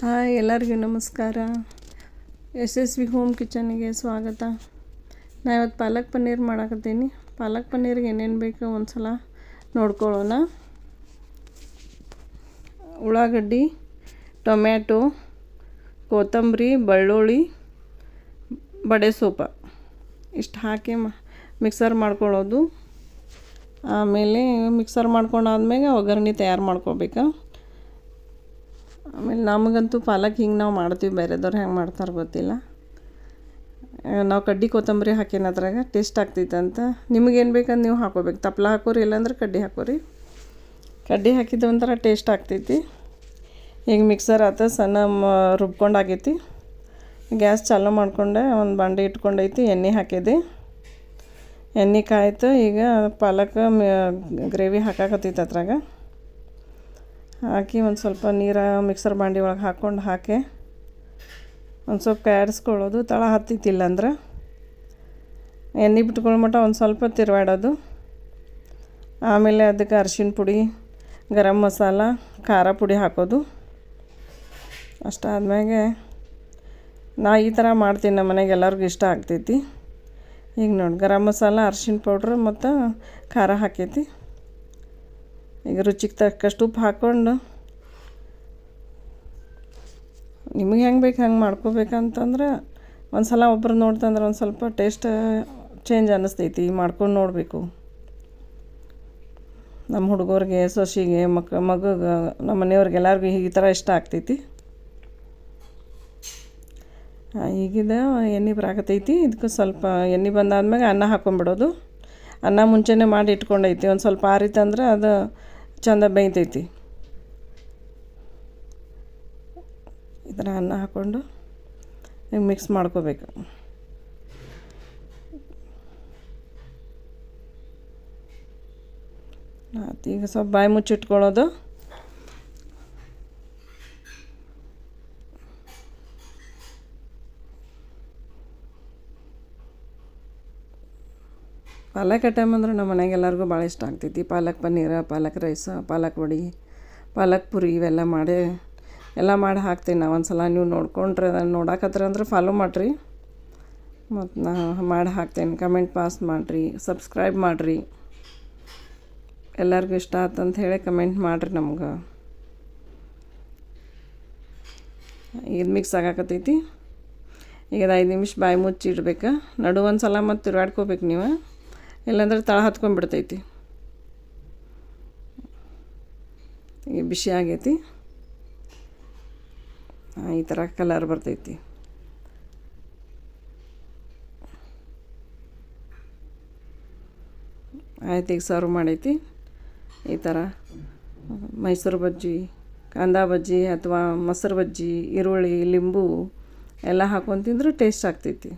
Hi, ಎಲ್ಲರಿಗೂ ನಮಸ್ಕಾರ. S S V home ಕಿಚನಿಗೆ ಸ್ವಾಗತ. ನಾ ಇವತ್ತು ಪಾಲಕ್ ಪನ್ನೀರ್ ಮಾಡಕತ್ತೀನಿ. ಪಾಲಕ್ ಪನ್ನೀರ್ಗೆ ಏನೇನು ಬೇಕು ಒಂದು ಸಲ ನೋಡ್ಕೊಳ್ಳೋಣ ಉಳ್ಳಾಗಡ್ಡಿ, ಟೊಮ್ಯಾಟೊ, ಕೊತ್ತಂಬರಿ, ಬೆಳ್ಳುಳ್ಳಿ, ಬಡೆ ಸೋಪ. ಇಷ್ಟು ಹಾಕಿ ಮಿಕ್ಸರ್ ಮಾಡ್ಕೊಳ್ಳೋದು ಆಮೇಲೆ ಮಿಕ್ಸರ್ ಮಾಡ್ಕೊಂಡಾದ್ಮೇಲೆ ಒಗ್ಗರಣೆ ತಯಾರು ಮಾಡ್ಕೋಬೇಕು. ಆಮೇಲೆ ನಮಗಂತೂ ಪಾಲಕ್ ಹಿಂಗೆ ನಾವು ಮಾಡ್ತೀವಿ, ಬೇರೆದವ್ರು ಹೆಂಗೆ ಮಾಡ್ತಾರೆ ಗೊತ್ತಿಲ್ಲ. ನಾವು ಕಡ್ಡಿ ಕೊತ್ತಂಬರಿ ಹಾಕಿನ ಅದ್ರಾಗ, ಟೇಸ್ಟ್ ಆಗ್ತೈತಂತ ನಿಮಗೇನು ಬೇಕಂದು ನೀವು ಹಾಕೋಬೇಕು. ತಪ್ಲ ಹಾಕೋರಿ, ಇಲ್ಲಾಂದ್ರೆ ಕಡ್ಡಿ ಹಾಕೋರಿ. ಕಡ್ಡಿ ಹಾಕಿದ್ದು ಒಂಥರ ಟೇಸ್ಟ್ ಆಗ್ತೈತಿ. ಈಗ ಮಿಕ್ಸರ್ ಆತ, ಸಣ್ಣ ಮ ರುಬ್ಕೊಂಡು ಆಗೈತಿ ಗ್ಯಾಸ್ ಚಾಲೂ ಮಾಡ್ಕೊಂಡೆ, ಒಂದು ಬಂಡೆ ಇಟ್ಕೊಂಡೈತಿ, ಎಣ್ಣೆ ಹಾಕಿದೆ ಎಣ್ಣೆ ಕಾಯ್ತು ಈಗ ಪಾಲಕ್ ಗ್ರೇವಿ ಹಾಕಾಕತ್ತೈತೆ ಅದ್ರಾಗ. ಹಾಕಿ ಒಂದು ಸ್ವಲ್ಪ ನೀರು ಮಿಕ್ಸರ್ ಬಾಂಡಿ ಒಳಗೆ ಹಾಕ್ಕೊಂಡು ಹಾಕಿ ಒಂದು ಸ್ವಲ್ಪ ಕ್ಯಾರಿಸ್ಕೊಳ್ಳೋದು ತಳ ಹತ್ತಿತ್ತಿಲ್ಲ ಅಂದ್ರೆ ಎಣ್ಣೆ ಬಿಟ್ಕೊಳ್ಳೋ ಮಟ್ಟ ಒಂದು ಸ್ವಲ್ಪ ತಿರುವಾಡೋದು. ಆಮೇಲೆ ಅದಕ್ಕೆ ಅರ್ಶಿಣ ಪುಡಿ, ಗರಂ ಮಸಾಲ, ಖಾರ ಪುಡಿ ಹಾಕೋದು. ಅಷ್ಟಾದ್ಮೇಲೆ ನಾ ಈ ಥರ ಮಾಡ್ತೀನಿ ನಮ್ಮ ಮನೆಗೆ ಎಲ್ಲರಿಗೂ ಇಷ್ಟ ಆಗ್ತೈತಿ. ಈಗ ನೋಡಿ ಗರಂ ಮಸಾಲ, ಅರ್ಶಿಣ ಪೌಡ್ರ್ ಮತ್ತು ಖಾರ ಹಾಕೈತಿ. ಈಗ ರುಚಿಗೆ ತಕ್ಕಷ್ಟು ಉಪ್ಪು ಹಾಕ್ಕೊಂಡು ನಿಮಗೆ ಹೆಂಗೆ ಬೇಕು ಹೆಂಗೆ ಮಾಡ್ಕೋಬೇಕಂತಂದ್ರೆ ಒಂದು ಸಲ ಒಬ್ಬರು ನೋಡ್ತಂದ್ರೆ ಒಂದು ಸ್ವಲ್ಪ ಟೇಸ್ಟ್ ಚೇಂಜ್ ಅನ್ನಿಸ್ತೈತಿ ಮಾಡ್ಕೊಂಡು ನೋಡಬೇಕು. ನಮ್ಮ ಹುಡುಗರಿಗೆ, ಸೊಸಿಗೆ ಮಕ್ಕ ಮಗಗೆ, ನಮ್ಮ ಮನೆಯವ್ರಿಗೆ ಎಲ್ಲರಿಗೂ ಈ ಥರ ಇಷ್ಟ ಆಗ್ತೈತಿ. ಈಗಿದ ಎಣ್ಣೆ ಬರಾಕತೈತಿ ಇದಕ್ಕೆ ಸ್ವಲ್ಪ ಎಣ್ಣೆ ಬಂದಾದ್ಮೇಲೆ ಅನ್ನ ಹಾಕೊಂಡ್ಬಿಡೋದು ಅನ್ನ ಮುಂಚೆನೇ ಮಾಡಿ ಇಟ್ಕೊಂಡೈತಿ, ಒಂದು ಸ್ವಲ್ಪ ಆರಿತಂದ್ರೆ ಅದು ಚಂದ ಬೇಯ್ತೈತಿ ಈ ಥರ ಅನ್ನ ಹಾಕ್ಕೊಂಡು ಮಿಕ್ಸ್ ಮಾಡ್ಕೋಬೇಕು. ಈಗ ಸ್ವಲ್ಪ ಬಾಯಿ ಮುಚ್ಚಿಟ್ಕೊಳ್ಳೋದು. ಪಾಲಕ್ ಐಟಮ್ ಅಂದ್ರೆ ನಮ್ಮ ಮನೆಗೆ ಎಲ್ಲರಿಗೂ ಭಾಳ ಇಷ್ಟ ಆಗ್ತೈತಿ. ಪಾಲಕ್ ಪನ್ನೀರ, ಪಾಲಕ್ ರೈಸ, ಪಾಲಕ್ ವಡಿ, ಪಾಲಕ್ ಪುರಿ ಇವೆಲ್ಲ ಮಾಡಿ, ಎಲ್ಲ ಮಾಡಿ ಹಾಕ್ತೀನಿ ನಾವು ಒಂದು ಸಲ ನೀವು ನೋಡ್ಕೊಂಡ್ರೆ ಅದನ್ನು ನೋಡಾಕತ್ರ ಅಂದ್ರೆ ಫಾಲೋ ಮಾಡಿರಿ. ಮತ್ತು ನಾ ಮಾಡಿ ಹಾಕ್ತೇನೆ. ಕಮೆಂಟ್ ಪಾಸ್ ಮಾಡಿರಿ ಸಬ್ಸ್ಕ್ರೈಬ್ ಮಾಡಿರಿ. ಎಲ್ಲರಿಗೂ ಇಷ್ಟ ಆತಂತ ಹೇಳಿ ಕಮೆಂಟ್ ಮಾಡಿರಿ ನಮ್ಗೆ. ಇದು ಮಿಕ್ಸ್ ಆಗಾಕತ್ತೈತಿ. ಈಗ ಐದು ನಿಮಿಷ ಬಾಯಿ ಮುಚ್ಚಿ ಇಡ್ಬೇಕು. ನಡು ಒಂದು ಸಲ ಮತ್ತು ತಿರುಗಾಡ್ಕೋಬೇಕು ನೀವು. ಇಲ್ಲಾಂದ್ರೆ ತಳ ಹತ್ಕೊಂಡ್ಬಿಡ್ತೈತಿ. ಈಗ ಬಿಸಿ ಆಗೈತಿ. ಈ ಥರ ಕಲರ್ ಬರ್ತೈತಿ. ಆಯ್ತು ಈಗ ಸರ್ವ್ ಮಾಡೈತಿ. ಈ ಥರ ಮೈಸೂರು ಬಜ್ಜಿ, ಕಾಂದ ಬಜ್ಜಿ ಅಥವಾ ಮೊಸರು ಬಜ್ಜಿ, ಈರುಳ್ಳಿ, ಲಿಂಬು ಎಲ್ಲ ಹಾಕೊಂಡು ತಿಂದರೂ ಟೇಸ್ಟ್ ಆಗ್ತೈತಿ.